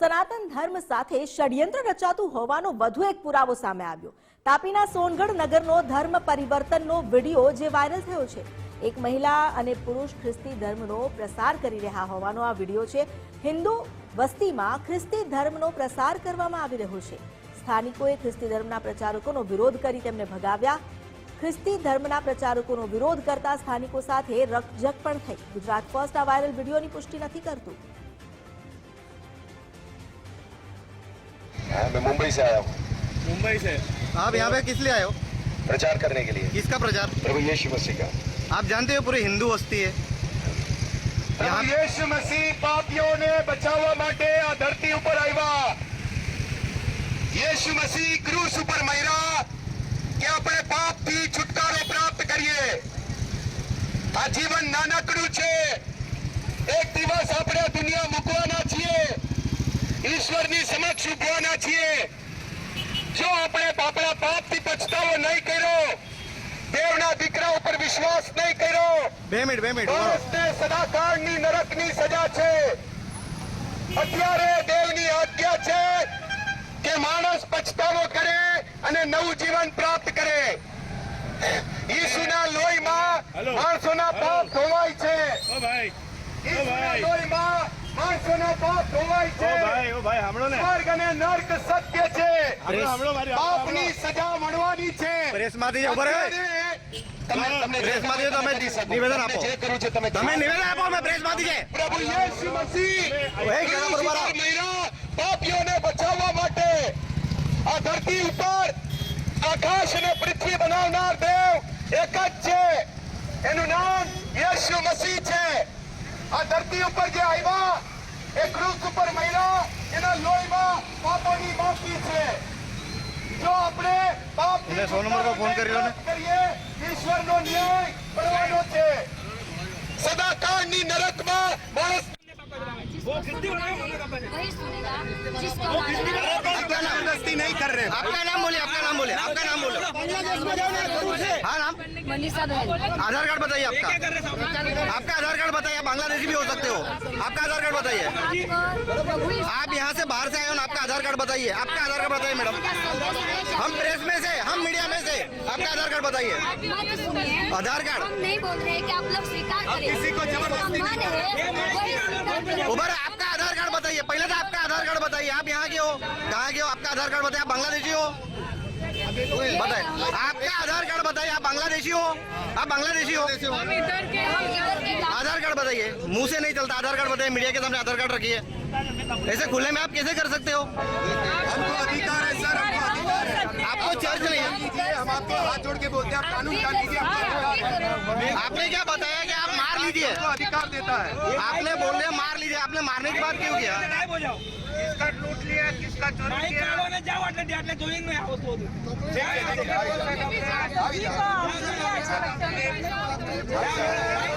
સનાતન ધર્મ સાથે ષડયંત્ર રચાતું હોવાનો વધુ એક પુરાવો સામે આવ્યો. તાપીના સોનગઢ નગરનો ધર્મ પરિવર્તનનો વીડિયો જે વાયરલ થયો છે. એક મહિલા અને પુરુષ ખ્રિસ્તી ધર્મનો પ્રસાર કરી રહ્યા હોવાનો આ વીડિયો છે. હિન્દુ વસ્તીમાં ખ્રિસ્તી ધર્મનો પ્રસાર કરવામાં આવી રહ્યો છે. સ્થાનિકોએ ખ્રિસ્તી ધર્મના પ્રચારકોનો વિરોધ કરી તેમને ભગાવ્યા. ખ્રિસ્તી ધર્મના પ્રચારકોનો વિરોધ કરતા સ્થાનિકો સાથે રકઝક પણ થઈ. ગુજરાત ફર્સ્ટ આ વાયરલ વિડીયોની પુષ્ટિ નથી કરતું. हाँ, मैं मुंबई से आया हूँ मुंबई से आप यहाँ पे किस लिए आए हो प्रचार करने के लिए किसका प्रचार प्रभु यीशु मसीह का आप जानते हो पूरी हिंदू वस्ती है પ્રભુ યેશુ મસીહ પાપીઓને બચાવવા માટે આ ધરતી ઉપર આવ્યા યેશુ મસીહ ક્રૂસ ઉપર મર્યા કે આપણે પાપથી છુટકારો પ્રાપ્ત કરીએ આ જીવન નાનકડું છે એક દિવસ આપણે આ દુનિયા મૂકવાના છીએ ઈશ્વરની સમક્ષ ઉભવાના છીએ. જો આપણે આપણા પાપથી પછતાવો નહીં કર્યો દેવના દીકરા ઉપર વિશ્વાસ નહીં કર્યો બે મિનિટ બે મિનિટ માણસને સદાકાળની નરકની સજા છે. અત્યારે દેવની આજ્ઞા છે કે માણસ પછતાવો કરે અને નવું જીવન પ્રાપ્ત કરે. ઈસુના લોહીમાં માણસોના પાપ ધોવાય છે. ઈસુના લોહીમાં માણસોનો પાપ ધોવાય છે સ્વર્ગ અને નર્ક સત્ય છે. પાપની સજા મળવાની છે. પ્રેસમાંથી જે ઉભર તમે બચાવવા માટે આ ધરતી ઉપર આકાશ અને પૃથ્વી બનાવનાર દેવ એક જ છે. એનું નામ યેશુ મસી છે. આ ધરતી ઉપર જે આવ્યા એ ક્રૂસ ઉપર મહિલા એના લોહીમાં પાપોની માફી છે જો આપણે પાપ એટલે સો નંબર પર ફોન કરી લો ને. કરીએ ઈશ્વરનો ન્યાય કરવાનો છે સદાકાળની નરકમાં માણસ वो कितनी बड़ा है वही सुनेगा जिसका आपका नाम ज़बरदस्ती नहीं कर रहे आपका नाम बोलिए आपका नाम बोलिए आपका नाम बोलो हाँ नाम मनीषा आधार कार्ड बताइए आपका। क्या कर रहे साहब आपका आधार कार्ड बताइए आप बांग्लादेशी भी हो सकते हो। आपका आधार कार्ड बताइए। आप यहाँ से बाहर से आए हो आपका आधार कार्ड बताइए। आपका आधार कार्ड बताइए मैडम। है हम प्रेस में से हम मीडिया में से। आपका आधार कार्ड बताइए। सुनिए। आधार कार्ड। हम नहीं बोल रहे कि आप लोग स्वीकार करें। किसी को ज़बरदस्ती है उबर आपका आधार कार्ड बताइए पहले तो आपका आधार कार्ड बताइए आप यहाँ के हो कहाँ के हो? आपका आधार कार्ड बताइए आप बांग्लादेशी हो? बताए आपका आधार कार्ड बताइए आप बांग्लादेशी हो? आप बांग्लादेशी हो? आधार कार्ड बताइए। मुँह से नहीं चलता आधार कार्ड बताइए मीडिया के सामने आधार कार्ड रखिए। ऐसे खुले में आप कैसे कर सकते हो? हमको अधिकार है सर हमको अधिकार है। आपको चर्च नहीं है? हम आपको हाथ जोड़ के बोलते हैं आप कानून जान लीजिए आपने क्या बताया कि आप मार लीजिए अधिकार देता है आपने बोल दिया मार लीजिए आपने मारने की बात क्यों किया गायब हो जाओ किसका लूट लिया किसका चोरी બાઈક किया ચાલવાને જાઓ એટલે એટલે જોઈને મેં આવો તો अच्छा लगता है જય